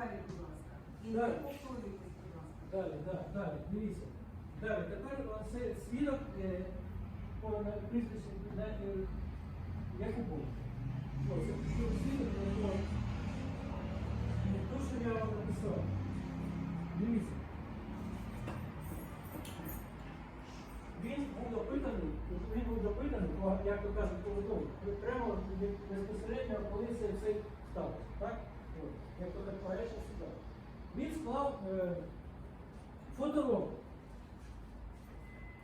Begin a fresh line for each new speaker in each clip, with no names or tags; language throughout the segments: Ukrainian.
Далі, будь ласка. І не
Далі.
повторюйтесь, будь ласка.
Далі, далі, далі, дивіться. Далі, тепер це свідок е, по на прізвищу на, е, Якубов. О, це що свідок, якого не то, що я вам написав. Дивіться. Він був допитаний, він був допитаний, як то кажуть, по виду, прямо безпосередньо, коли це все сталося. Так? Як то так порешно сюди. Він склав е, фоторобот.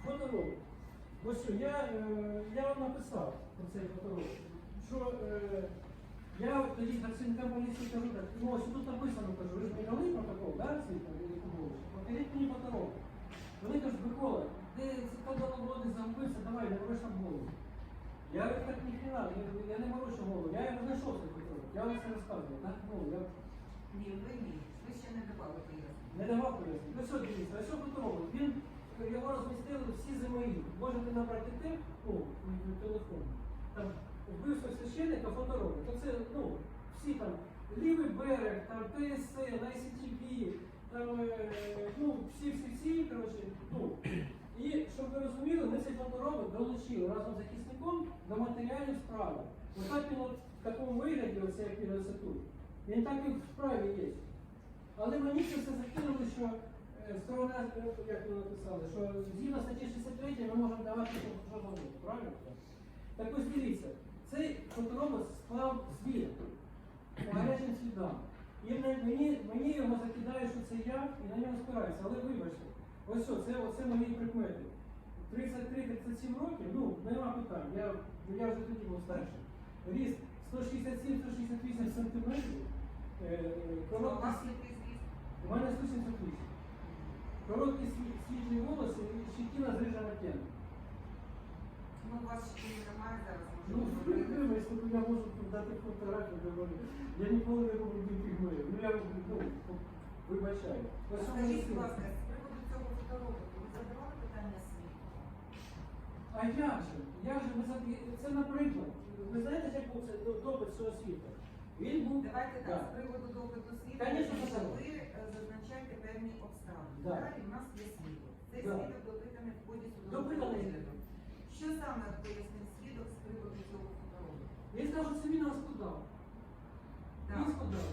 Фоторобот. Ось я, е, я вам написав про цей фоторобот, що е, я тоді працівникам поліції кажу так, ну ось тут написано, кажу, ви ж не дали протокол, да, Якубович? Покажіть мені фоторобот. Вони кажуть, Микола, ти води, загубився, давай, не нам голову. Я так ніхрена, я, я не морошу голову, я його знайшов цей фоторобот, я вам це так, ну, я
Ні, ви ні. Ви ще не давали пояснення.
не давав пояснення. Ну що дивіться, а що фоторобот? Він його розмістили всі зимові. Можете набрати тип, ну, в телефон. Там вбивство священника, фоторобот. То це, ну, всі там лівий берег, там ТСЦ, ICTV, там, е, ну, всі, всі, всі, коротше, ну. І щоб ви розуміли, ми цей фоторобот долучили разом з захисником до матеріалів справи. Отак він от в такому вигляді, оце як він оце тут. Він так і в справі є. Але мені це все закинули, що е, сторона, е, як ви написали, що згідно статті 63 ми можемо давати що завгодно, правильно? Так ось дивіться, цей фоторобот склав звіт по гарячим слідам. І мені, мені його закидає, що це я, і на нього спираюся. Але вибачте, ось що, це, оце мої прикмети. 33-37 років, ну, нема питань. Я, я вже тоді був старший. Ріст 167-168 сантиметрів. Е, е,
У
короткий мене 178. Короткі сві- світлі волоси і щетина зрижана п'яна.
Ну, у вас ще немає зараз,
Ну, прикримо, якщо я можу дати фотографію, говорю. Я ніколи не буду бути гною. Ну, я ну, вибачаю.
Скажіть, будь ласка, з приводу цього фотороботу, ви задавали питання світу?
А як же? Як же Це наприклад. Ви знаєте, як був це до- допит цього світу? Він був.
Давайте так, з приводу допиту
Конечно,
що ви е, зазначаєте певні обставини.
Да.
Далі в нас є свідок. Цей
Да.
свідок допитаний в ході судового
Допитаний.
розгляду. Що саме пояснив свідок з приводу цього фотороботу?
Він сказав, що це він нас подав. Він
Так.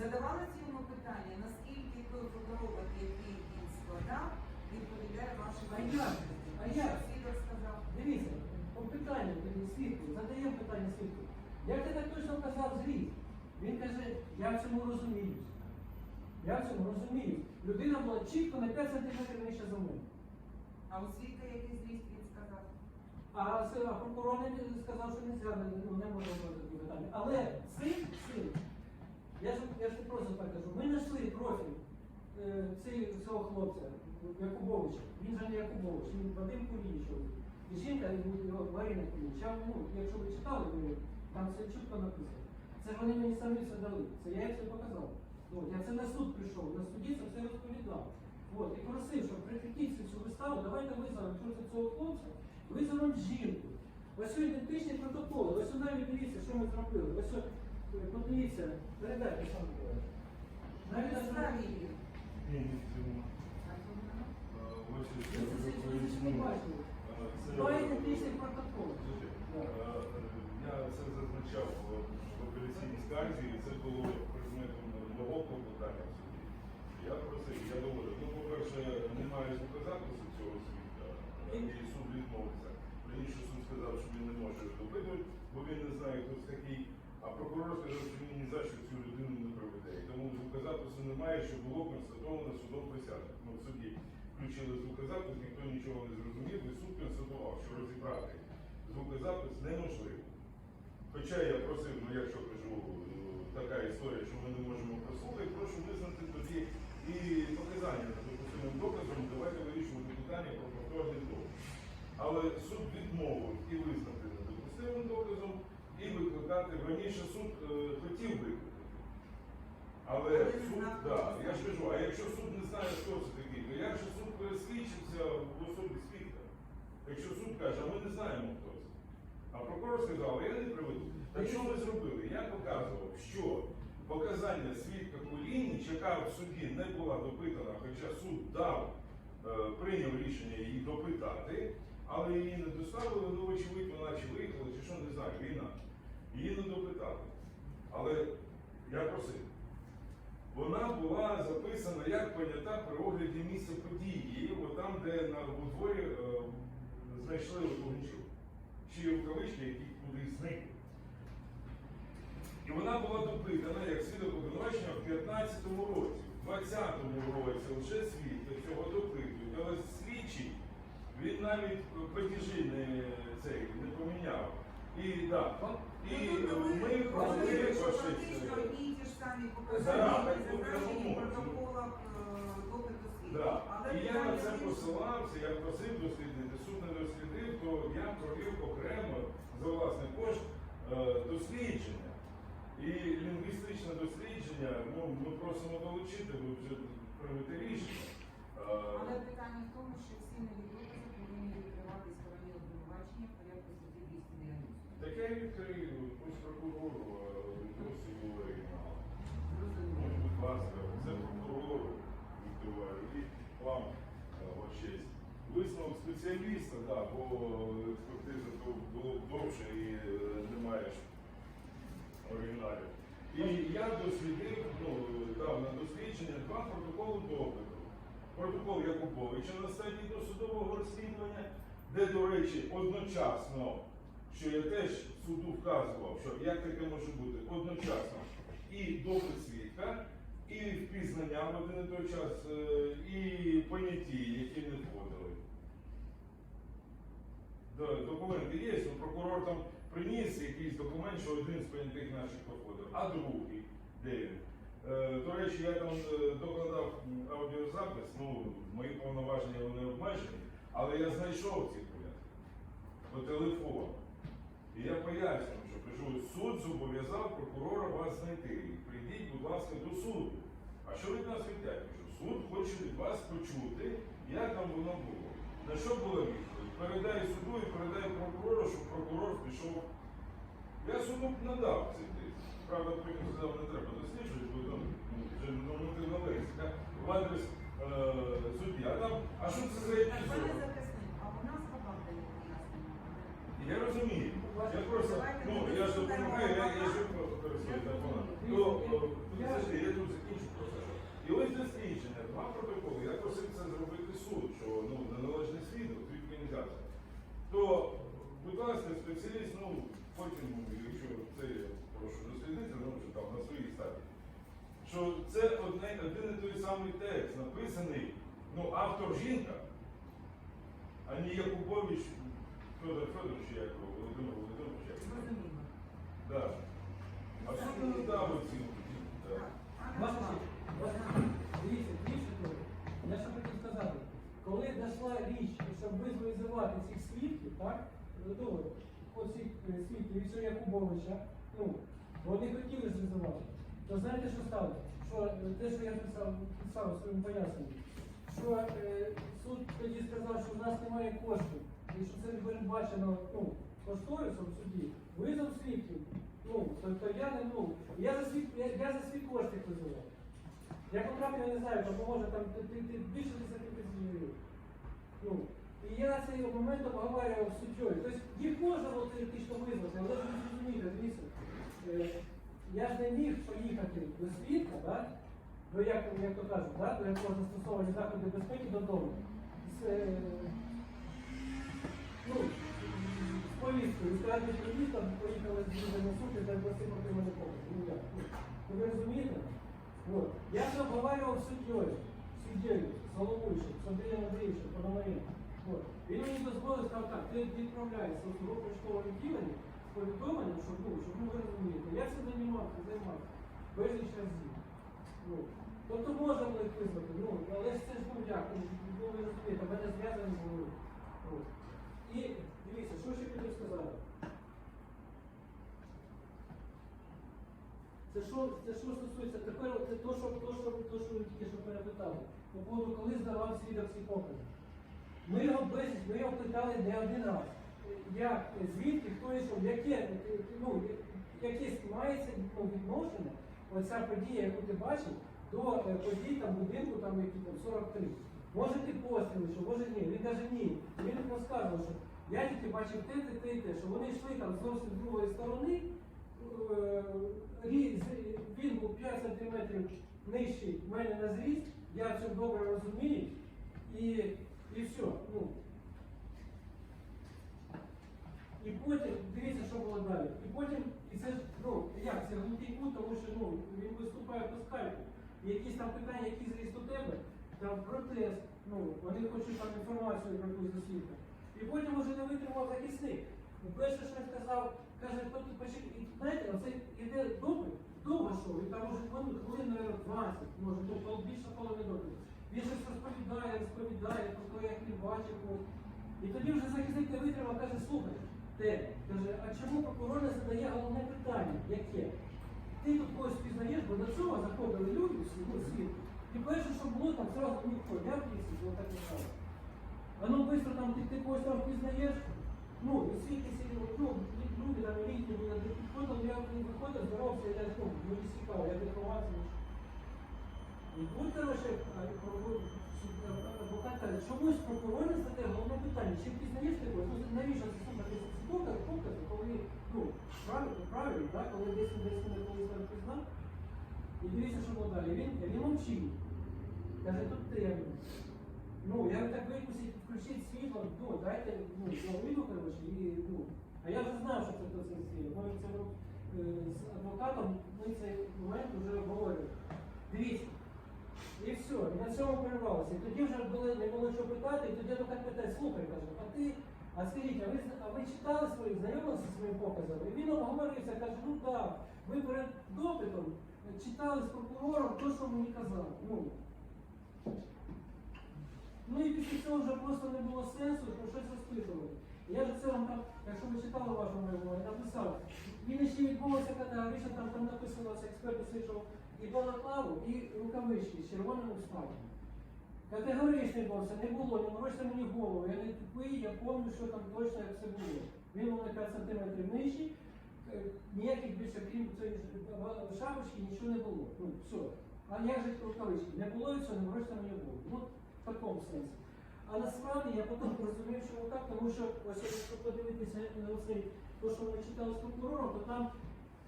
Задавали йому питання, наскільки той фоторобот, який він складав, відповідає вашим
А як?
вимогам?
А
Що
як?
свідок сказав?
Дивіться, по питанню тоді свідку, задаємо питання свідку. Як ти так точно казав зріст? Він каже, я в цьому розуміюсь. Я в цьому розуміюсь. Людина була чітко на 5 сантиметрів нижче за мною.
А у свідка який зріст він сказав?
А прокурор не сказав, що не можна, ну, не можна робити такі питання. Але син, син, я ж, я ж просто так кажу, ми знайшли профіль е, цього хлопця, Якубовича. Він же не Якубович, він Вадим Кулініч. І жінка його Марина Кулініч. Ну, якщо ви читали, ви, там все чітко написано. Це вони мені самі це дали. Це я їм це показав. От, я це на суд прийшов, на суді це все розповідав. От, і просив, щоб прикріпіть цю виставу, давайте визовемо що це цього хлопця, визовемо жінку. Ось ідентичні протоколи, ось сюди навіть дивіться, що ми зробили. Ось ось, е, подивіться, передайте сам. Навіть
На справі.
Два ідентичних протоколи.
Я це зазначав апеляційній скарзі, і це було предметом мого клопотання в суді. Я просив, я доводив. Ну, по-перше, немає звукозапису цього свідка, і суд відмовився. Раніше суд сказав, що він не може допитувати, бо він не знає, хто такий. А прокурор сказав, що він ні за що цю людину не проведе. І тому звукозапису немає, що було констатовано судом присяжних. Ну, в суді включили звукозапис, ніхто нічого не зрозумів, і суд констатував, що розібрати звукозапис неможливо. Хоча я просив, ну якщо кажу, е, така історія, що ми не можемо прослухати, прошу визнати тоді і показання за допустимим доказом, давайте вирішувати питання про повторний доказ. Але суд відмовив і визнати недопустимим доказом, і викликати. Раніше суд е, хотів викликати. Але суд, да, я ж кажу, а якщо суд не знає, хто це такий, то як же суд пересвідчився в особі свідка? Якщо суд каже, а ми не знаємо, хто. А прокурор сказав, я не приведу. Так що ми зробили? Я показував, що показання свідка Кулініча ця в суді не була допитана, хоча суд дав, е, прийняв рішення її допитати, але її не доставили, ну, очевидь, вона чи виїхала, чи що, не знаю, війна. Її не допитали. Але я просив. Вона була записана як понята при огляді місця події, там, де на у дворі е, знайшли Луганчук. Чи рукавички, які кудись зникли. І вона була допитана як свідок обвинувачення в 15-му році. В 20-му році лише свідки цього допитують, але слідчий він навіть падіжі не, цей, не поміняв. І да, і
Ну,
ми провели
говорите, що
фашисти.
фактично одні й ті ж самі
Да,
показання,
так,
зображені в
ну,
протоколах е, допиту свідків.
І я на це посилався, я просив дослідити, суд не дослідив, то я провів окремо за власний кошт е, дослідження. І лінгвістичне дослідження, ну, ми просимо долучити, ви вже приймете рішення. Е,
Але питання в тому, що всі нові докази повинні відкривати стороні обвинувачення в порядку статті 290.
Так я відкрию, пусть прокурору, досі оригінал. Ну,
Зрозуміло.
будь ласка, це прокурору відкриваю і вам е, от честь. Висновок спеціаліста, да, бо експертиза було довше і е, немає оригіналів. І я дослідив, ну, дав на дослідження два протоколи допиту. Протокол Якубовича на стадії досудового розслідування, де, до речі, одночасно, що я теж суду вказував, що як таке може бути, одночасно і допит свідка, і впізнання в один і той час, е, і поняті, які не документи є, ну, прокурор там приніс якийсь документ, що один з понятих наших проходив, а другий, де він? Е, до речі, я там е, докладав аудіозапис, ну, мої повноваження вони обмежені, але я знайшов ці поняття по телефону. І я пояснюю, що кажу, суд зобов'язав прокурора вас знайти. Прийдіть, будь ласка, до суду. А що від нас? Кажу, суд хоче від вас почути, як там воно було. На що була відповідь? Передай суду і передай прокурору, щоб прокурор пішов. Я суду б надав цей текст. Правда, потім сказав, не треба досліджувати, бо там ну, вже нормативна лексика в адрес е, судді. А там, а що це за
пояснення.
Я розумію. Я просто, ну, я ж допомагаю, я, я ж. То, о, подожди, я тут закінчу просто. І ось дослідження, два протоколи. Я просив це зробити суд, що ну, неналежний свідок, від організації. То, будь ласка, спеціаліст, ну, потім, якщо це я прошу дослідити, ну, що там на своїй стадії. Що це одне, один і той самий текст, написаний, ну, автор жінка, а не Якубович Федор Федорович, як його, Володимир Володимирович, як його. Да. А суд не дав оцінку. Да.
Так,
Ваша честь, ваша честь, дивіться, коли дійшла річ, щоб визволювати цих свідків, так, ну, оцих е, свідків Віктора Якубовича, ну, вони хотіли ж визивати. То знаєте, що сталося? Що е, те, що я писав, писав своєму поясненні, що е, суд тоді сказав, що в нас немає коштів, і що це передбачено ну, кошторисом в суді, визов свідків. Ну, тобто я не ну, я за свій я, я за свій кошт визивав. Я я не знаю, там може там ти, ти, ти більше 10 тисяч. Ну, і я цей момент обговорював з суддєю. Тобто їх можна було теоретично визвати, але ж ви зрозумієте, дивіться. Е, я ж не міг поїхати до свідка, да? до як, як то кажуть, да? до якого застосовані заходи безпеки додому. З, е, ну, з повісткою, з радіо повістом поїхали з Лізою на суд і запросив проти мене помощь. Ну? Ну, ви розумієте? Вот. Я це обговорював з суддєю, головуючим, з Андрієм Пономаренко. Він мені дозволив, сказав так, ти відправляєшся у свого почтового відділення з повідомленням, щоб, ну, щоб ви розумієте. Я цим займався, займався. Безліч разів. Тобто можна було їх визвати, ну, але ж це ж був як, ну, ви розумієте, мене зв'язані були. І дивіться, що ще хотів сказати. Це що, це що стосується, тепер це то, що, то, що, то, що ви тільки що перепитали. По поводу, коли здавав свідок покази. Ми його безліч, ми його питали не один раз. Як, звідки, хто йшов, яке, ну, якесь мається ну, відношення, оця подія, яку ти бачив, до е, подій там будинку, там які там 43. Може ти постріли, що може ні. Він каже ні. Він розказував, що я тільки бачив те, те, те, те, що вони йшли там зовсім з другої сторони. е, Він був 5 сантиметрів нижчий в мене на зріст, я це добре розумію, і, і все. Ну, і потім, дивіться, що було далі. І потім, і це ну, як, це глухий кут, тому що ну, він виступає по скайпу. Якісь там питання, які зріст у тебе, там протест, ну, вони хочуть там інформацію про якусь досвідку. І потім вже не витримав захисник. Перше, що він сказав, каже, «От почекай, і знаєте, оце іде допит, довго шоу, і там може хвилин, хвилин, 20, може, ну, пол- більше половини допиту. Він щось розповідає, розповідає, про те, як він бачив. ну. І тоді вже захисник не витримав, каже, слухай, те, каже, а чому прокурор не задає головне питання, яке? Ти тут когось пізнаєш, бо до цього заходили люди всі, ну, світ. І перше, що було, там зразу ніхто, я в лісі, було так і стало. А ну быстро там ти, ти когось там пізнаєш, ну, і світі сиділи, ну, люди там літні були, я не я ну, мені цікаво, я інформацію. І тут, коротше, адвокат каже, чомусь прокурор не задає головне питання, чим пізнаєш ти ну, навіщо це слухати докази, покази, коли, ну, правильно, правильно, так, коли десь десь мене колись там пізнав, і дивіться, що було далі. Він, він мовчить. Каже, тут темно. Ну, я так викусить, включить світло, ну, дайте, ну, половину, коротше, і, ну. А я вже знав, що це процес. Ми це з адвокатом, ми цей момент вже обговорювали. Дивіться. І все, і на цьому перервалося. І тоді вже були, не було що питати, і тоді адвокат питає, слухай, каже, а ти, а скажіть, а ви, а ви читали свої, знайомилися зі своїм показом? І він обговорився, каже, ну так, ви перед допитом читали з прокурором те, що мені казав. Ну, Ну і після цього вже просто не було сенсу про щось розпитувати. Я ж це вам там, якщо ви читали вашу мову, я написав. Він ще відбулося категорично, там, там написано, експерт вийшов і балаклаву, і рукавички з червоним вставком. Категорично відбувся, не було, не морочте мені голову. Я не тупий, я пам'ятаю, що там точно як все було. Він був на 5 сантиметрів нижчий, е, ніяких більше, крім цієї е, шапочки, нічого не було. Ну, все. А як же рукавички? Не було і все, не морочте мені голову. Ну, в такому сенсі. А насправді я потім зрозумів, що так, тому що ось якщо подивитися на оцей, то, що ми читали з прокурором, то там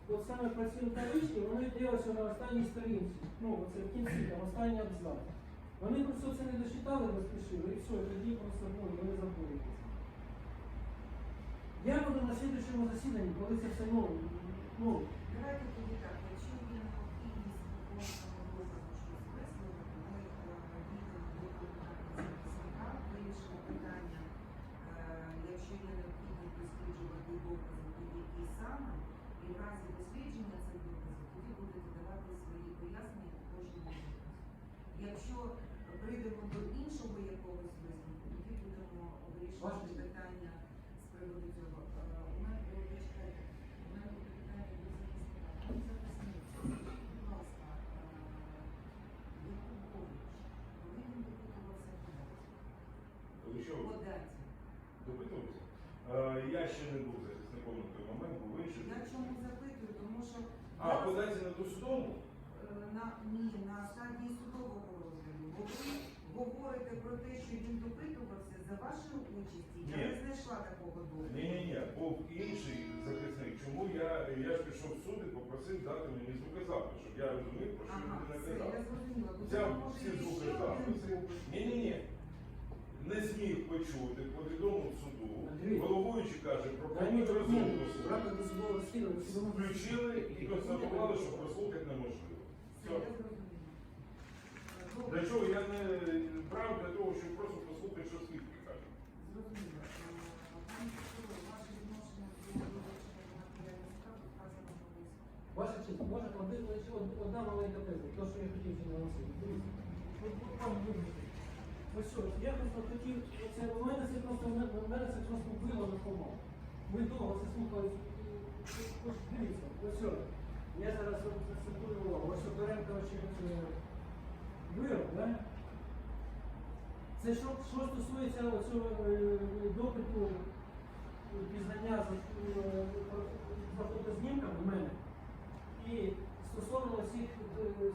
от саме працюють таблички, вони дивляться на останній сторінці. Ну, оце в кінці, там останній абзац. Вони просто це не дочитали, розпишили, і все, тоді просто ну, вони забули. Я буду на слідчому засіданні, коли це все ну, ну,
Давайте тоді так, якщо є необхідність виконного доказу щось висловити, ми відповідно до контакту захисника вирішимо питання, е, якщо є необхідність досліджувати докази, то які саме, і в разі дослідження цих доказів тоді будете давати свої пояснення по кожному доказу. Якщо прийдемо до іншого якогось висновку, тоді будемо вирішувати питання з приводу цього. Е, У мене було чекайте, у мене було питання до захисника. Пані захисник, скажіть, будь ласка, е, Якубович, коли він допитувався
Ви що,
по даті?
допитувалися? Е, Я ще не був захисником на той момент, був інший.
Я чому запитую, тому що
А,
зараз,
подається на досудову?
е, на ні, на стадії судового розгляду, бо ви говорите про те, що він допитувався за вашою участі. Я
Ні.
не знайшла такого доказу.
Ні, ні, ні, був інший захисник. Чому я, я ж пішов в суд і попросив дати мені звукозапис, щоб я розумів, про що
Ага,
людина
все, я
казала.
зрозуміла. Бо
Взяв всі
є ще
звукозаписи.
один.
Ні, ні, ні. Не зміг почути, повідомив суду.
Андрій.
Головуючий каже, про
дай мені документи, брати до судового розслідування, судового
Включили і констатували, що прослухати неможливо.
Все,
Все.
я зрозуміла. Добре.
Для чого я не брав для того, щоб просто послухати, що свідки кажуть.
Зрозуміло.
Ваша честь, може один, лише одна маленька теза, то, що я хотів ще. Дивіться. Ось що, я просто хотів, це у мене це просто у мене це просто вбило на кома. Ми довго це слухали. Ось дивіться, ось що. Я зараз от зацитую увагу. Ось беремо, коротше, е, вирок, да? Це що, що стосується цього допиту е, пізнання е, за фотознімками в мене. І стосовно цих е, е,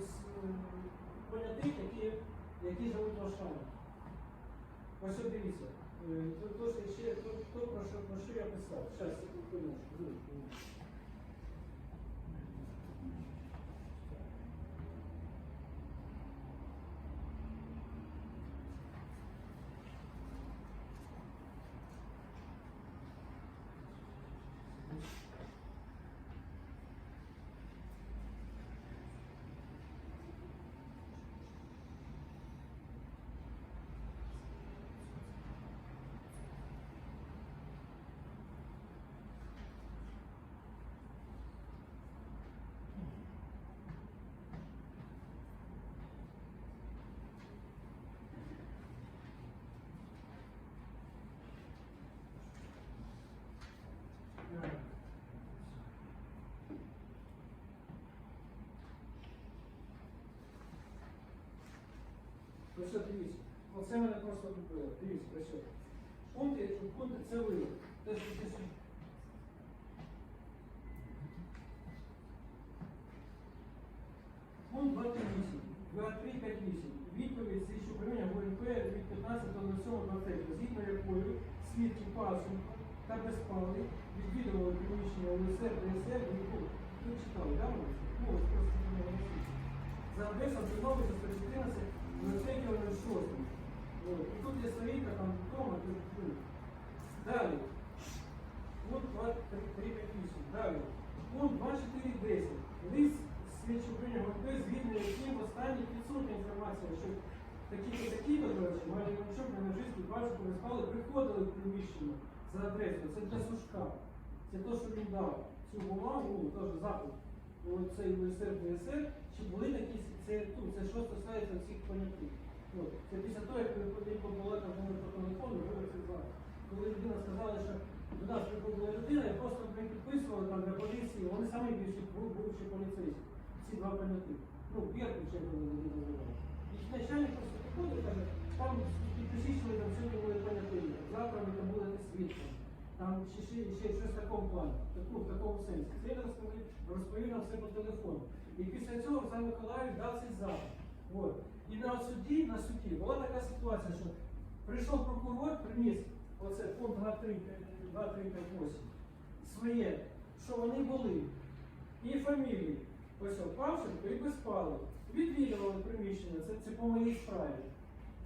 понятих, які, які живуть в Ашані. Ось дивіться, е, то, то, що, ще, то, то про, що, про що я писав. Зараз, секундочку, ну, ну. Ось дивіться. Оце мене просто купило. Дивіться, ось от. Пункти, пункти це ви. Те, що що- Пункт 28, 2358. Відповідь слідчого управління ГУНП від 15.07.23, згідно якою свідки Пасенко та Безпалий відвідували приміщення УСР ДСР, яку ви читали, да. Ось просто не. За адресою Тернопільця 114, 23.06. Вот. І тут є сторінка, там вдома, ви. Далі. Пункт 2358. Далі. Пункт 2410. Лист слідчого ГП, згідно яким в останніх відсутня інформація, що такі-то такі-то, речі, Марія Іванчук, менеджистки, бачу, спали, приходили в приміщення за адресою. Це для Сушка. Це те, що він дав цю бумагу, теж запит, цей УСР, ДСР, чи були такі, це, ну, це що стосується всіх поняттів. От. Це після того, як приходив була там вони по телефону, виборці знали. Коли людина сказала, що до нас приходила людина, я просто не підписував там для поліції, вони самі більші бу- бувші поліцейські. Ці два поняття. Ну, Беркут ще вони не називали. І начальник просто приходить, каже, там ви там сьогодні були поняття, завтра ви там будете свідком. Там ще, ще, ще щось в такому плані, ну, в такому сенсі. Це я розповів, розповів нам все по телефону. І після цього Олександр Миколаївич дав цей запит. Вот. І на суді, на суді була така ситуація, що прийшов прокурор, приніс оце пункт 2358 своє, що вони були. І фамілії. Ось Павченко і Безпалов. Відвідували приміщення, це, це по моїй справі.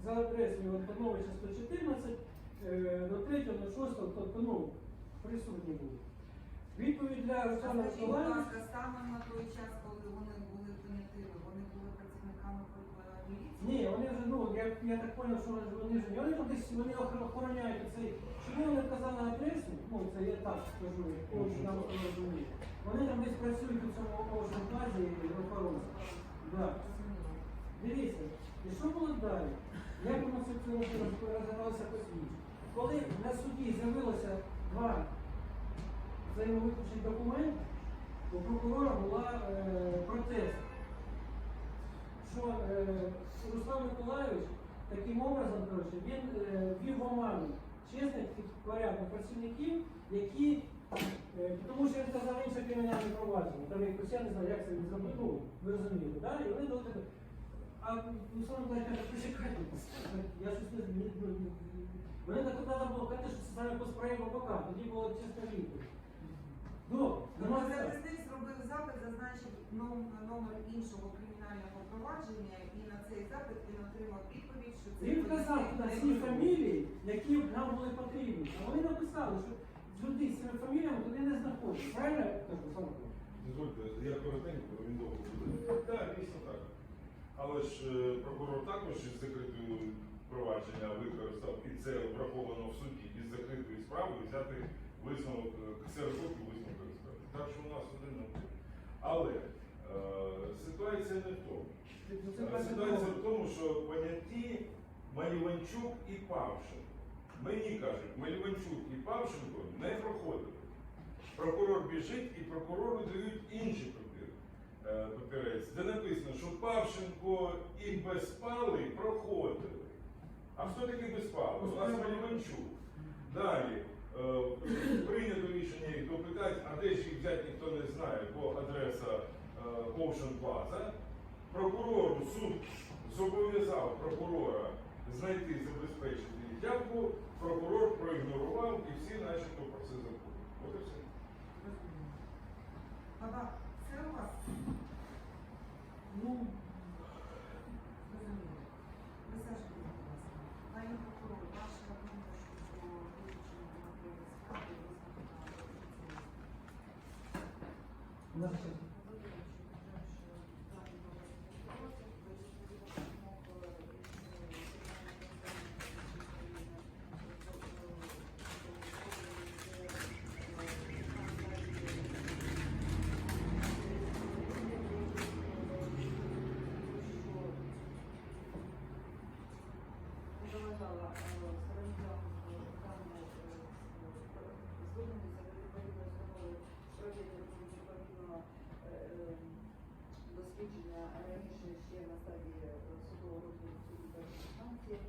За адресою Антоновича 114 е, до 3 до 6, тобто ну, присутні були. Відповідь для Руслана
Скажіть, будь ласка, станом на той час, коли вони були понятими, вони були працівниками е, міліції?
Ні, вони вже, ну, я, я так зрозумів, що вони, вони ж, вони там десь, вони охор- охороняють цей, чому вони вказали адресу, ну, це я так скажу, як нам розумію. Вони там десь працюють у цьому околошному базі охоронці. Да.
Зрозуміло.
Дивіться, і що було далі? Як воно все це розвивалося по світі? Коли на суді з'явилося два взаємовиключні документи, у прокурора була е, протест, що е, Руслан Миколаївич таким образом коротше, він е, вів в оману чесних порядних працівників, які, е, тому що він сказав інше кримінальне провадження, там якось я не знаю, як це він зробив, ну, ви розумієте, да? і вони дали. А Руслан Миколаївич каже, почекайте, я щось не. Вони так треба було казати, що це саме по справі ВПК, тоді було чесно відповідь. Добре, нема
Тобто захисник зробив запит, зазначив ном- номер іншого кримінального провадження, і на цей запит він отримав відповідь, що це
Він вказав на всі фамілії, які нам були потрібні. А вони написали, що люди з цими фаміліями туди не знаходять. Правильно я кажу, Олександр?
Дозвольте, я коротенько, бо він довго буде. Так, дійсно так. Але ж е, прокурор також із закритою провадження використав, і це враховано в суді, із закритої справи взяти висновок е, ксерокопію висновку. Так що у нас один один. Але е, ситуація не в тому.
Ну,
Е. Ситуація в тому, що поняті Маліванчук і Павшенко. Мені кажуть, Маліванчук і Павшенко не проходили. Прокурор біжить і прокурору дають інші папір, е, папірець, де написано, що Павшенко і Безпалий проходили. А хто такий Безпалий? У нас Маліванчук. Далі прийнято рішення їх допитати, а де ж їх взяти ніхто не знає, бо адреса е, Ocean Plaza. Прокурору суд зобов'язав прокурора знайти, забезпечити явку, прокурор проігнорував і всі начебто про це забули. От і все.
Баба,
Ну,
Gracias. є на стадії
судового розгляду станції.